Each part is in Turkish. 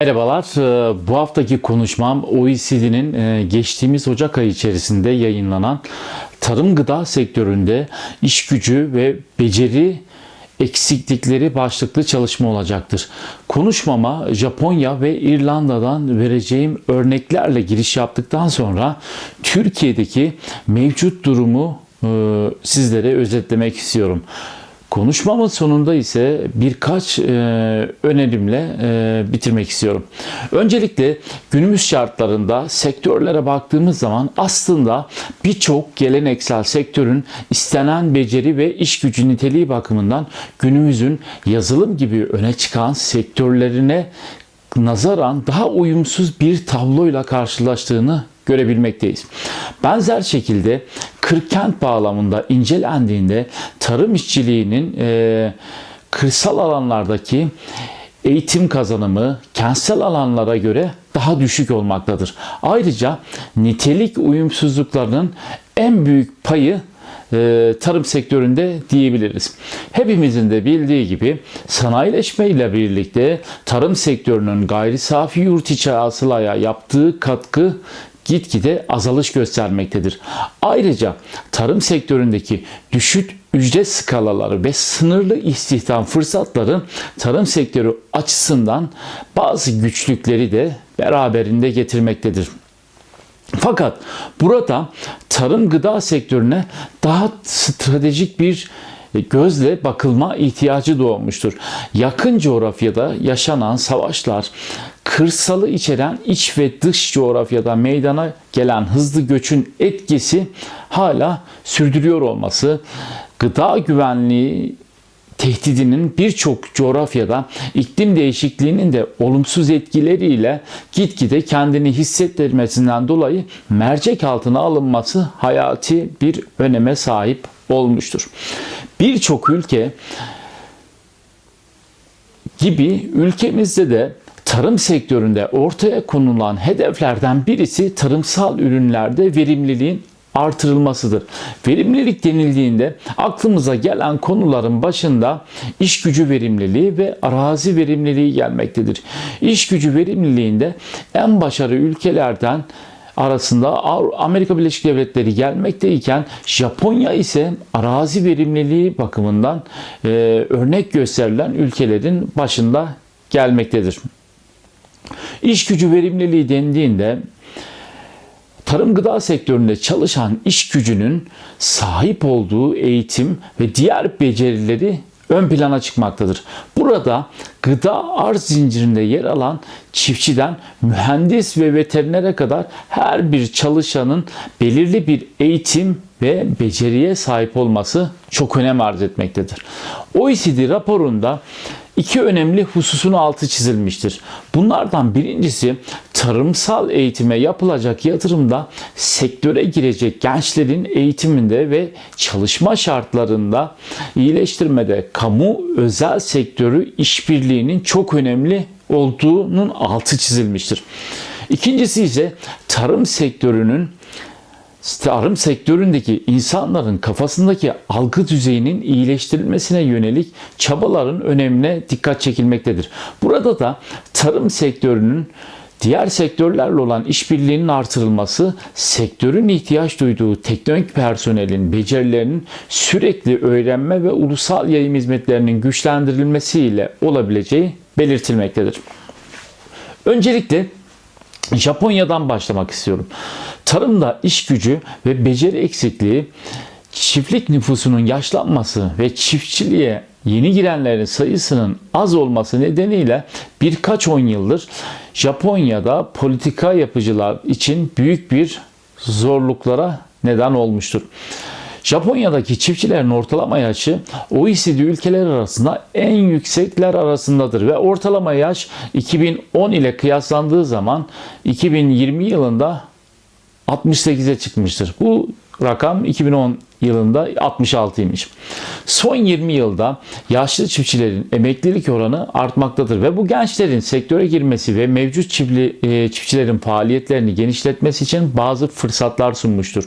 Merhabalar. Ee, Bu haftaki konuşmam OECD'nin e, geçtiğimiz Ocak ayı içerisinde yayınlanan tarım gıda sektöründe iş gücü ve beceri eksiklikleri başlıklı çalışma olacaktır. Konuşmama Japonya ve İrlanda'dan vereceğim örneklerle giriş yaptıktan sonra Türkiye'deki mevcut durumu e, sizlere özetlemek istiyorum. Konuşmamın sonunda ise birkaç e, önerimle e, bitirmek istiyorum. Öncelikle günümüz şartlarında sektörlere baktığımız zaman aslında birçok geleneksel sektörün istenen beceri ve iş gücü niteliği bakımından günümüzün yazılım gibi öne çıkan sektörlerine nazaran daha uyumsuz bir tabloyla karşılaştığını görebilmekteyiz. Benzer şekilde kırkent bağlamında incelendiğinde tarım işçiliğinin e, kırsal alanlardaki eğitim kazanımı kentsel alanlara göre daha düşük olmaktadır. Ayrıca nitelik uyumsuzluklarının en büyük payı e, tarım sektöründe diyebiliriz. Hepimizin de bildiği gibi sanayileşme ile birlikte tarım sektörünün gayri safi yurt içi hasılaya yaptığı katkı gitgide azalış göstermektedir. Ayrıca tarım sektöründeki düşük ücret skalaları ve sınırlı istihdam fırsatları tarım sektörü açısından bazı güçlükleri de beraberinde getirmektedir. Fakat burada tarım gıda sektörüne daha stratejik bir gözle bakılma ihtiyacı doğmuştur. Yakın coğrafyada yaşanan savaşlar, kırsalı içeren iç ve dış coğrafyada meydana gelen hızlı göçün etkisi hala sürdürüyor olması, gıda güvenliği tehdidinin birçok coğrafyada iklim değişikliğinin de olumsuz etkileriyle gitgide kendini hissettirmesinden dolayı mercek altına alınması hayati bir öneme sahip olmuştur. Birçok ülke gibi ülkemizde de tarım sektöründe ortaya konulan hedeflerden birisi tarımsal ürünlerde verimliliğin artırılmasıdır. Verimlilik denildiğinde aklımıza gelen konuların başında iş gücü verimliliği ve arazi verimliliği gelmektedir. İş gücü verimliliğinde en başarılı ülkelerden arasında Amerika Birleşik Devletleri gelmekteyken Japonya ise arazi verimliliği bakımından e, örnek gösterilen ülkelerin başında gelmektedir. İş gücü verimliliği dendiğinde tarım gıda sektöründe çalışan iş gücünün sahip olduğu eğitim ve diğer becerileri ön plana çıkmaktadır. Burada gıda arz zincirinde yer alan çiftçiden mühendis ve veterinere kadar her bir çalışanın belirli bir eğitim ve beceriye sahip olması çok önem arz etmektedir. OECD raporunda iki önemli hususun altı çizilmiştir. Bunlardan birincisi tarımsal eğitime yapılacak yatırımda sektöre girecek gençlerin eğitiminde ve çalışma şartlarında iyileştirmede kamu özel sektörü işbirliğinin çok önemli olduğunun altı çizilmiştir. İkincisi ise tarım sektörünün tarım sektöründeki insanların kafasındaki algı düzeyinin iyileştirilmesine yönelik çabaların önemine dikkat çekilmektedir. Burada da tarım sektörünün diğer sektörlerle olan işbirliğinin artırılması, sektörün ihtiyaç duyduğu teknik personelin becerilerinin sürekli öğrenme ve ulusal yayın hizmetlerinin güçlendirilmesiyle olabileceği belirtilmektedir. Öncelikle Japonya'dan başlamak istiyorum. Tarımda iş gücü ve beceri eksikliği, çiftlik nüfusunun yaşlanması ve çiftçiliğe yeni girenlerin sayısının az olması nedeniyle birkaç on yıldır Japonya'da politika yapıcılar için büyük bir zorluklara neden olmuştur. Japonya'daki çiftçilerin ortalama yaşı OECD ülkeler arasında en yüksekler arasındadır ve ortalama yaş 2010 ile kıyaslandığı zaman 2020 yılında 68'e çıkmıştır. Bu rakam 2010 yılında 66'ymış. Son 20 yılda yaşlı çiftçilerin emeklilik oranı artmaktadır ve bu gençlerin sektöre girmesi ve mevcut e, çiftçilerin faaliyetlerini genişletmesi için bazı fırsatlar sunmuştur.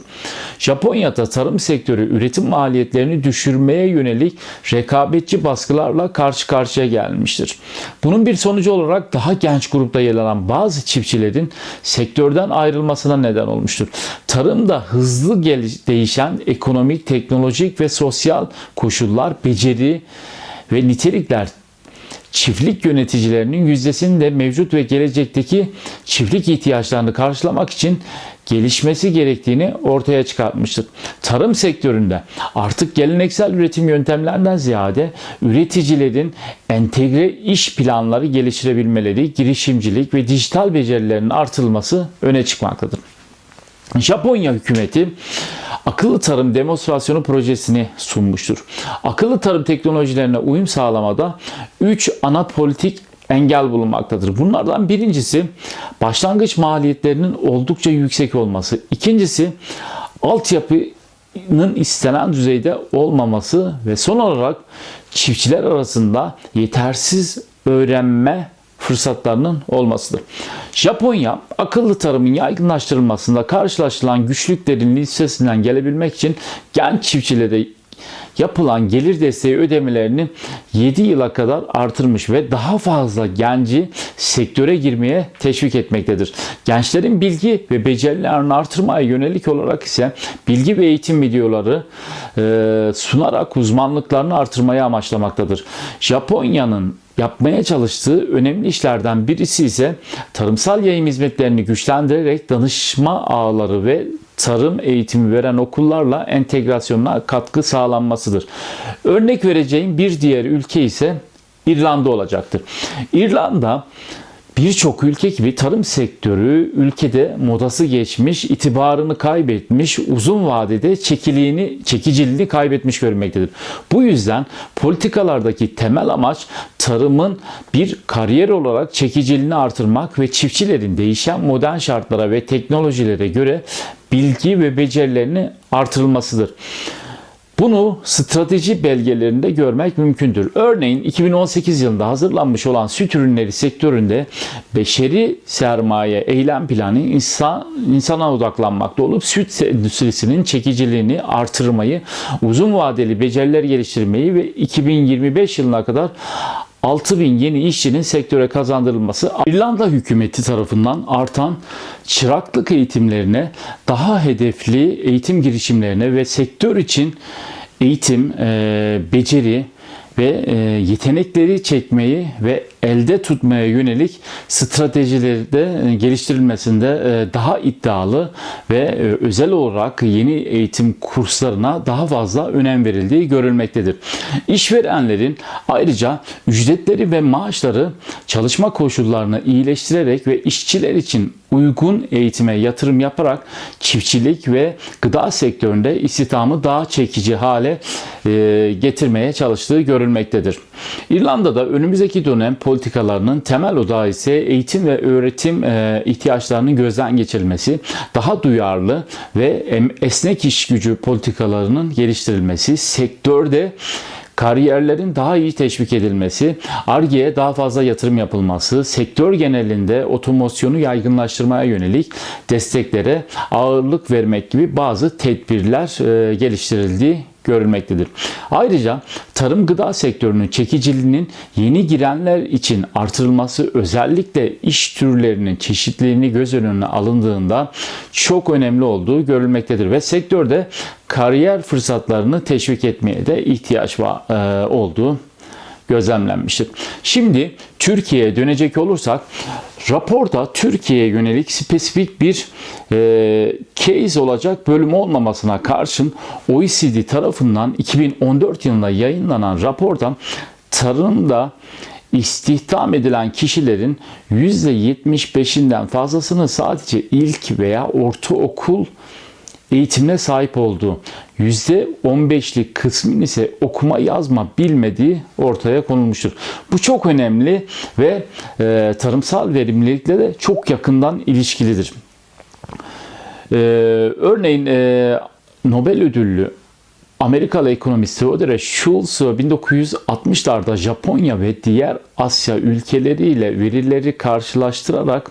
Japonya'da tarım sektörü üretim maliyetlerini düşürmeye yönelik rekabetçi baskılarla karşı karşıya gelmiştir. Bunun bir sonucu olarak daha genç grupta yer alan bazı çiftçilerin sektörden ayrılmasına neden olmuştur. Tarımda hızlı değişen ekonomik, teknolojik ve sosyal koşullar, beceri ve nitelikler çiftlik yöneticilerinin yüzdesinin de mevcut ve gelecekteki çiftlik ihtiyaçlarını karşılamak için gelişmesi gerektiğini ortaya çıkartmıştır. Tarım sektöründe artık geleneksel üretim yöntemlerinden ziyade üreticilerin entegre iş planları geliştirebilmeleri, girişimcilik ve dijital becerilerinin artırılması öne çıkmaktadır. Japonya hükümeti akıllı tarım demonstrasyonu projesini sunmuştur. Akıllı tarım teknolojilerine uyum sağlamada 3 ana politik engel bulunmaktadır. Bunlardan birincisi başlangıç maliyetlerinin oldukça yüksek olması. İkincisi altyapının istenen düzeyde olmaması ve son olarak çiftçiler arasında yetersiz öğrenme fırsatlarının olmasıdır. Japonya akıllı tarımın yaygınlaştırılmasında karşılaşılan güçlüklerin listesinden gelebilmek için genç çiftçilere yapılan gelir desteği ödemelerini 7 yıla kadar artırmış ve daha fazla genci sektöre girmeye teşvik etmektedir. Gençlerin bilgi ve becerilerini artırmaya yönelik olarak ise bilgi ve eğitim videoları e, sunarak uzmanlıklarını artırmayı amaçlamaktadır. Japonya'nın yapmaya çalıştığı önemli işlerden birisi ise tarımsal yayın hizmetlerini güçlendirerek danışma ağları ve tarım eğitimi veren okullarla entegrasyonuna katkı sağlanmasıdır. Örnek vereceğim bir diğer ülke ise İrlanda olacaktır. İrlanda Birçok ülke gibi tarım sektörü ülkede modası geçmiş, itibarını kaybetmiş, uzun vadede çekiliğini, çekiciliğini kaybetmiş görünmektedir. Bu yüzden politikalardaki temel amaç tarımın bir kariyer olarak çekiciliğini artırmak ve çiftçilerin değişen modern şartlara ve teknolojilere göre bilgi ve becerilerini artırılmasıdır. Bunu strateji belgelerinde görmek mümkündür. Örneğin 2018 yılında hazırlanmış olan süt ürünleri sektöründe beşeri sermaye eylem planı insan, insana odaklanmakta olup süt endüstrisinin çekiciliğini artırmayı, uzun vadeli beceriler geliştirmeyi ve 2025 yılına kadar 6000 yeni işçinin sektöre kazandırılması İrlanda hükümeti tarafından artan çıraklık eğitimlerine, daha hedefli eğitim girişimlerine ve sektör için eğitim, beceri ve yetenekleri çekmeyi ve elde tutmaya yönelik stratejileri de e, geliştirilmesinde e, daha iddialı ve e, özel olarak yeni eğitim kurslarına daha fazla önem verildiği görülmektedir. İşverenlerin ayrıca ücretleri ve maaşları çalışma koşullarını iyileştirerek ve işçiler için uygun eğitime yatırım yaparak çiftçilik ve gıda sektöründe istihdamı daha çekici hale getirmeye çalıştığı görülmektedir. İrlanda'da önümüzdeki dönem politikalarının temel odağı ise eğitim ve öğretim e, ihtiyaçlarının gözden geçirilmesi, daha duyarlı ve esnek iş gücü politikalarının geliştirilmesi, sektörde kariyerlerin daha iyi teşvik edilmesi, ARGE'ye daha fazla yatırım yapılması, sektör genelinde otomasyonu yaygınlaştırmaya yönelik desteklere ağırlık vermek gibi bazı tedbirler e, geliştirildiği görülmektedir. Ayrıca tarım gıda sektörünün çekiciliğinin yeni girenler için artırılması özellikle iş türlerinin çeşitliliğini göz önüne alındığında çok önemli olduğu görülmektedir ve sektörde kariyer fırsatlarını teşvik etmeye de ihtiyaç var, e, olduğu gözlemlenmiştir. Şimdi Türkiye'ye dönecek olursak raporda Türkiye'ye yönelik spesifik bir e, case olacak bölüm olmamasına karşın OECD tarafından 2014 yılında yayınlanan raporda tarımda istihdam edilen kişilerin %75'inden fazlasını sadece ilk veya ortaokul eğitimine sahip olduğu, %15'lik kısmın ise okuma yazma bilmediği ortaya konulmuştur. Bu çok önemli ve e, tarımsal verimlilikle de çok yakından ilişkilidir. E, örneğin e, Nobel ödüllü Amerikalı ekonomist Theodore Schultz 1960'larda Japonya ve diğer Asya ülkeleriyle verileri karşılaştırarak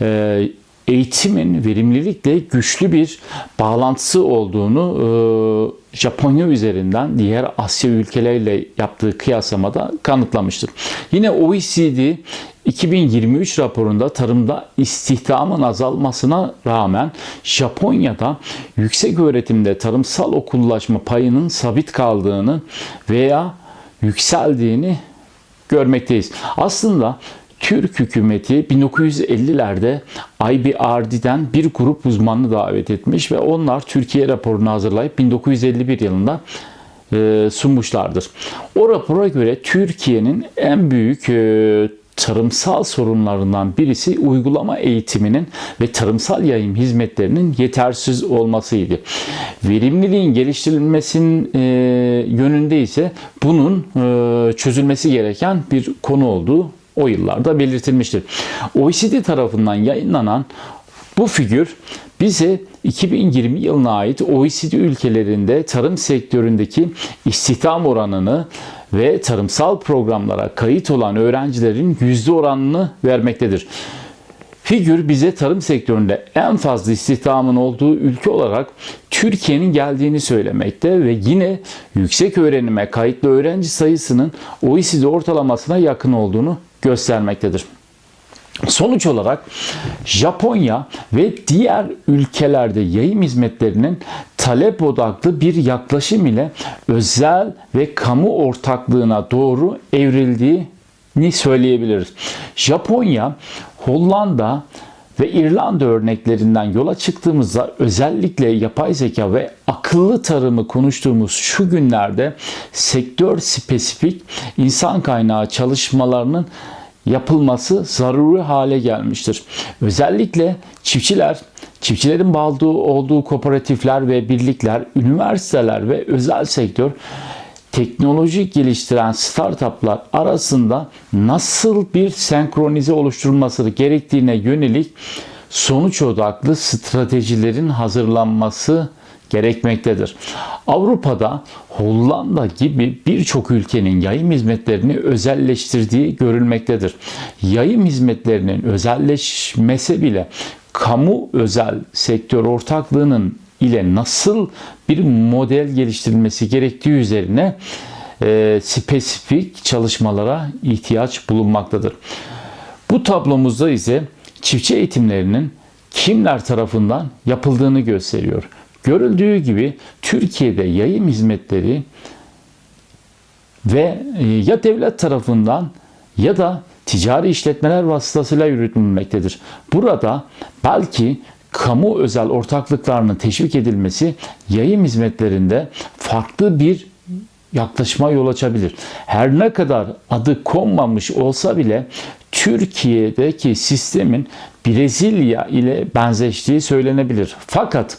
e, eğitimin verimlilikle güçlü bir bağlantısı olduğunu e, Japonya üzerinden diğer Asya ülkeleriyle yaptığı kıyaslamada kanıtlamıştır. Yine OECD 2023 raporunda tarımda istihdamın azalmasına rağmen Japonya'da yüksek öğretimde tarımsal okullaşma payının sabit kaldığını veya yükseldiğini görmekteyiz. Aslında Türk hükümeti 1950'lerde IBRD'den bir grup uzmanını davet etmiş ve onlar Türkiye raporunu hazırlayıp 1951 yılında e, sunmuşlardır. O rapora göre Türkiye'nin en büyük e, tarımsal sorunlarından birisi uygulama eğitiminin ve tarımsal yayım hizmetlerinin yetersiz olmasıydı. Verimliliğin geliştirilmesinin e, yönünde ise bunun e, çözülmesi gereken bir konu olduğu o yıllarda belirtilmiştir. OECD tarafından yayınlanan bu figür bize 2020 yılına ait OECD ülkelerinde tarım sektöründeki istihdam oranını ve tarımsal programlara kayıt olan öğrencilerin yüzde oranını vermektedir. Figür bize tarım sektöründe en fazla istihdamın olduğu ülke olarak Türkiye'nin geldiğini söylemekte ve yine yüksek öğrenime kayıtlı öğrenci sayısının OECD ortalamasına yakın olduğunu göstermektedir. Sonuç olarak Japonya ve diğer ülkelerde yayım hizmetlerinin talep odaklı bir yaklaşım ile özel ve kamu ortaklığına doğru evrildiğini söyleyebiliriz. Japonya, Hollanda ve İrlanda örneklerinden yola çıktığımızda özellikle yapay zeka ve akıllı tarımı konuştuğumuz şu günlerde sektör spesifik insan kaynağı çalışmalarının yapılması zaruri hale gelmiştir. Özellikle çiftçiler, çiftçilerin bağlı olduğu kooperatifler ve birlikler, üniversiteler ve özel sektör teknoloji geliştiren startuplar arasında nasıl bir senkronize oluşturulması gerektiğine yönelik sonuç odaklı stratejilerin hazırlanması gerekmektedir. Avrupa'da Hollanda gibi birçok ülkenin yayım hizmetlerini özelleştirdiği görülmektedir. Yayım hizmetlerinin özelleşmesi bile kamu özel sektör ortaklığının ile nasıl bir model geliştirilmesi gerektiği üzerine e, spesifik çalışmalara ihtiyaç bulunmaktadır. Bu tablomuzda ise çiftçi eğitimlerinin kimler tarafından yapıldığını gösteriyor. Görüldüğü gibi Türkiye'de yayım hizmetleri ve e, ya devlet tarafından ya da ticari işletmeler vasıtasıyla yürütülmektedir. Burada belki kamu özel ortaklıklarının teşvik edilmesi yayım hizmetlerinde farklı bir yaklaşıma yol açabilir. Her ne kadar adı konmamış olsa bile Türkiye'deki sistemin Brezilya ile benzeştiği söylenebilir. Fakat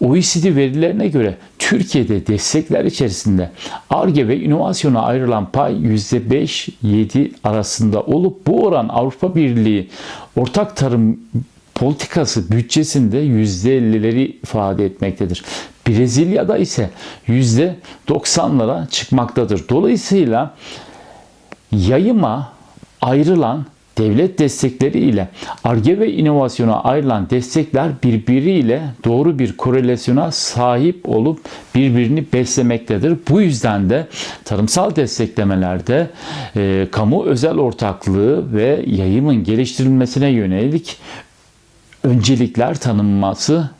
OECD verilerine göre Türkiye'de destekler içerisinde ARGE ve inovasyona ayrılan pay %5-7 arasında olup bu oran Avrupa Birliği ortak tarım politikası bütçesinde %50'leri ifade etmektedir. Brezilya'da ise %90'lara çıkmaktadır. Dolayısıyla yayıma ayrılan devlet destekleri ile ARGE ve inovasyona ayrılan destekler birbiriyle doğru bir korelasyona sahip olup birbirini beslemektedir. Bu yüzden de tarımsal desteklemelerde e, kamu özel ortaklığı ve yayımın geliştirilmesine yönelik öncelikler tanınması